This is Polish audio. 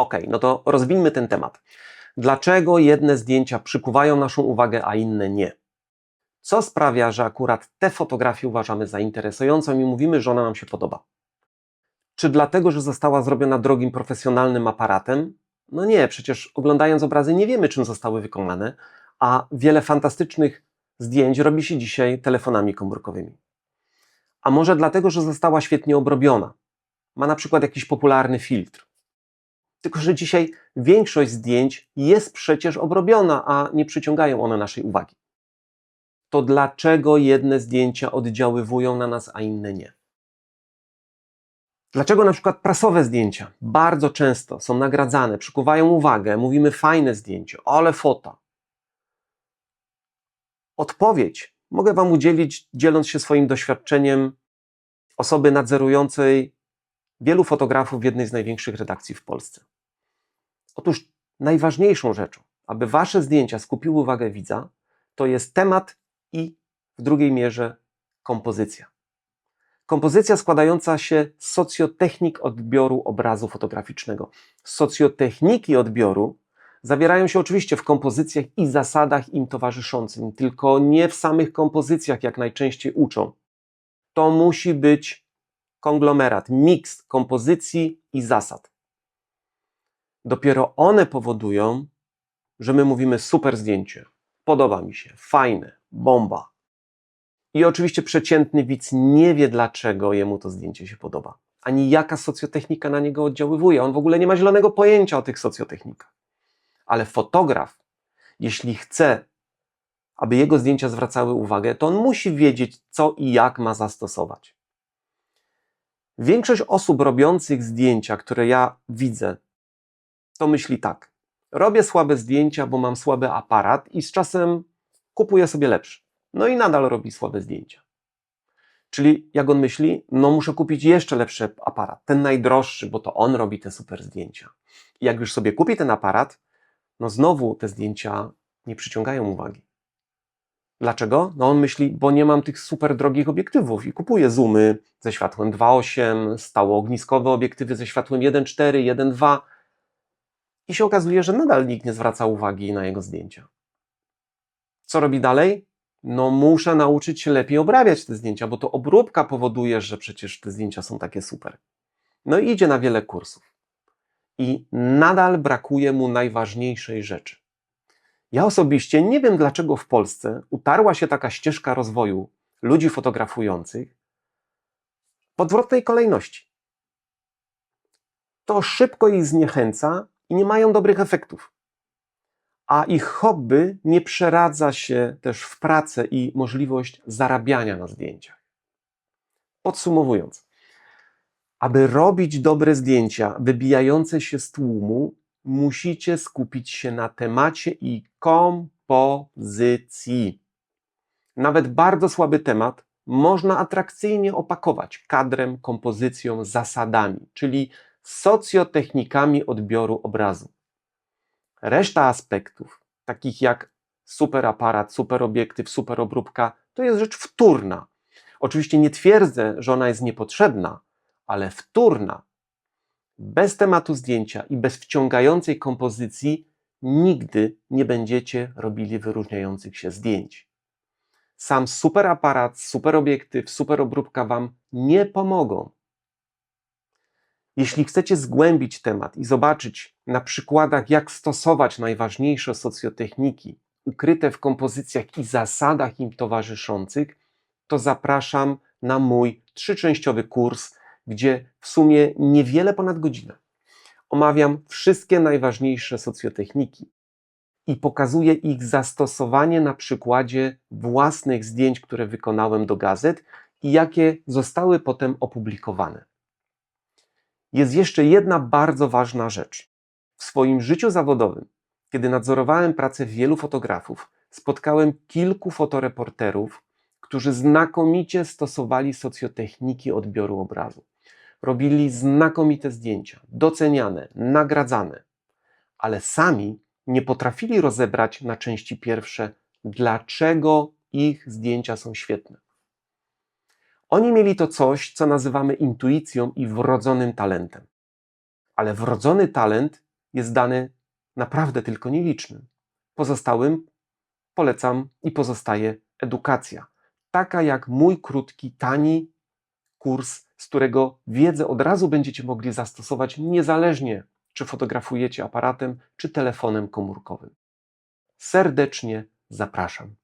Ok, no to rozwiniemy ten temat. Dlaczego jedne zdjęcia przykuwają naszą uwagę, a inne nie? Co sprawia, że akurat te fotografie uważamy za interesującą i mówimy, że ona nam się podoba? Czy dlatego, że została zrobiona drogim profesjonalnym aparatem? No nie, przecież oglądając obrazy nie wiemy, czym zostały wykonane, a wiele fantastycznych zdjęć robi się dzisiaj telefonami komórkowymi. A może dlatego, że została świetnie obrobiona? Ma na przykład jakiś popularny filtr. Tylko, że dzisiaj większość zdjęć jest przecież obrobiona, a nie przyciągają one naszej uwagi. To dlaczego jedne zdjęcia oddziaływują na nas, a inne nie? Dlaczego na przykład prasowe zdjęcia bardzo często są nagradzane, przykuwają uwagę, mówimy fajne zdjęcie, ale fota. Odpowiedź mogę Wam udzielić, dzieląc się swoim doświadczeniem osoby nadzorującej wielu fotografów w jednej z największych redakcji w Polsce. Otóż najważniejszą rzeczą, aby Wasze zdjęcia skupiły uwagę widza, to jest temat i w drugiej mierze kompozycja. Kompozycja składająca się z socjotechnik odbioru obrazu fotograficznego. Socjotechniki odbioru zawierają się oczywiście w kompozycjach i zasadach im towarzyszących, tylko nie w samych kompozycjach, jak najczęściej uczą. To musi być konglomerat, miks kompozycji i zasad. Dopiero one powodują, że my mówimy super zdjęcie, podoba mi się, fajne, bomba. I oczywiście przeciętny widz nie wie, dlaczego jemu to zdjęcie się podoba, ani jaka socjotechnika na niego oddziaływuje. On w ogóle nie ma zielonego pojęcia o tych socjotechnikach. Ale fotograf, jeśli chce, aby jego zdjęcia zwracały uwagę, to on musi wiedzieć, co i jak ma zastosować. Większość osób robiących zdjęcia, które ja widzę, to myśli tak. Robię słabe zdjęcia, bo mam słaby aparat i z czasem kupuję sobie lepszy. No i nadal robi słabe zdjęcia. Czyli jak on myśli, no muszę kupić jeszcze lepszy aparat, ten najdroższy, bo to on robi te super zdjęcia. I jak już sobie kupi ten aparat, no znowu te zdjęcia nie przyciągają uwagi. Dlaczego? No on myśli, bo nie mam tych super drogich obiektywów i kupuje zoomy ze światłem 2.8, stało ogniskowe obiektywy ze światłem 1.4, 1.2 i się okazuje, że nadal nikt nie zwraca uwagi na jego zdjęcia. Co robi dalej? No muszę nauczyć się lepiej obrabiać te zdjęcia, bo to obróbka powoduje, że przecież te zdjęcia są takie super. No i idzie na wiele kursów. I nadal brakuje mu najważniejszej rzeczy. Ja osobiście nie wiem, dlaczego w Polsce utarła się taka ścieżka rozwoju ludzi fotografujących w odwrotnej kolejności. To szybko ich zniechęca i nie mają dobrych efektów. A ich hobby nie przeradza się też w pracę i możliwość zarabiania na zdjęciach. Podsumowując, aby robić dobre zdjęcia wybijające się z tłumu, musicie skupić się na temacie i kompozycji. Nawet bardzo słaby temat można atrakcyjnie opakować kadrem, kompozycją, zasadami, czyli socjotechnikami odbioru obrazu. Reszta aspektów, takich jak super aparat, super obiektyw, super obróbka, to jest rzecz wtórna. Oczywiście nie twierdzę, że ona jest niepotrzebna, ale wtórna. Bez tematu zdjęcia i bez wciągającej kompozycji nigdy nie będziecie robili wyróżniających się zdjęć. Sam super aparat, super obiektyw, super obróbka Wam nie pomogą. Jeśli chcecie zgłębić temat i zobaczyć na przykładach, jak stosować najważniejsze socjotechniki ukryte w kompozycjach i zasadach im towarzyszących, to zapraszam na mój trzyczęściowy kurs, gdzie w sumie niewiele ponad godzinę omawiam wszystkie najważniejsze socjotechniki i pokazuję ich zastosowanie na przykładzie własnych zdjęć, które wykonałem do gazet i jakie zostały potem opublikowane. Jest jeszcze jedna bardzo ważna rzecz. W swoim życiu zawodowym, kiedy nadzorowałem pracę wielu fotografów, spotkałem kilku fotoreporterów, którzy znakomicie stosowali socjotechniki odbioru obrazu. Robili znakomite zdjęcia, doceniane, nagradzane, ale sami nie potrafili rozebrać na części pierwsze, dlaczego ich zdjęcia są świetne. Oni mieli to coś, co nazywamy intuicją i wrodzonym talentem. Ale wrodzony talent jest dany naprawdę tylko nielicznym. Pozostałym polecam i pozostaje edukacja. Taka jak mój krótki, tani kurs, z którego wiedzę od razu będziecie mogli zastosować niezależnie, czy fotografujecie aparatem, czy telefonem komórkowym. Serdecznie zapraszam.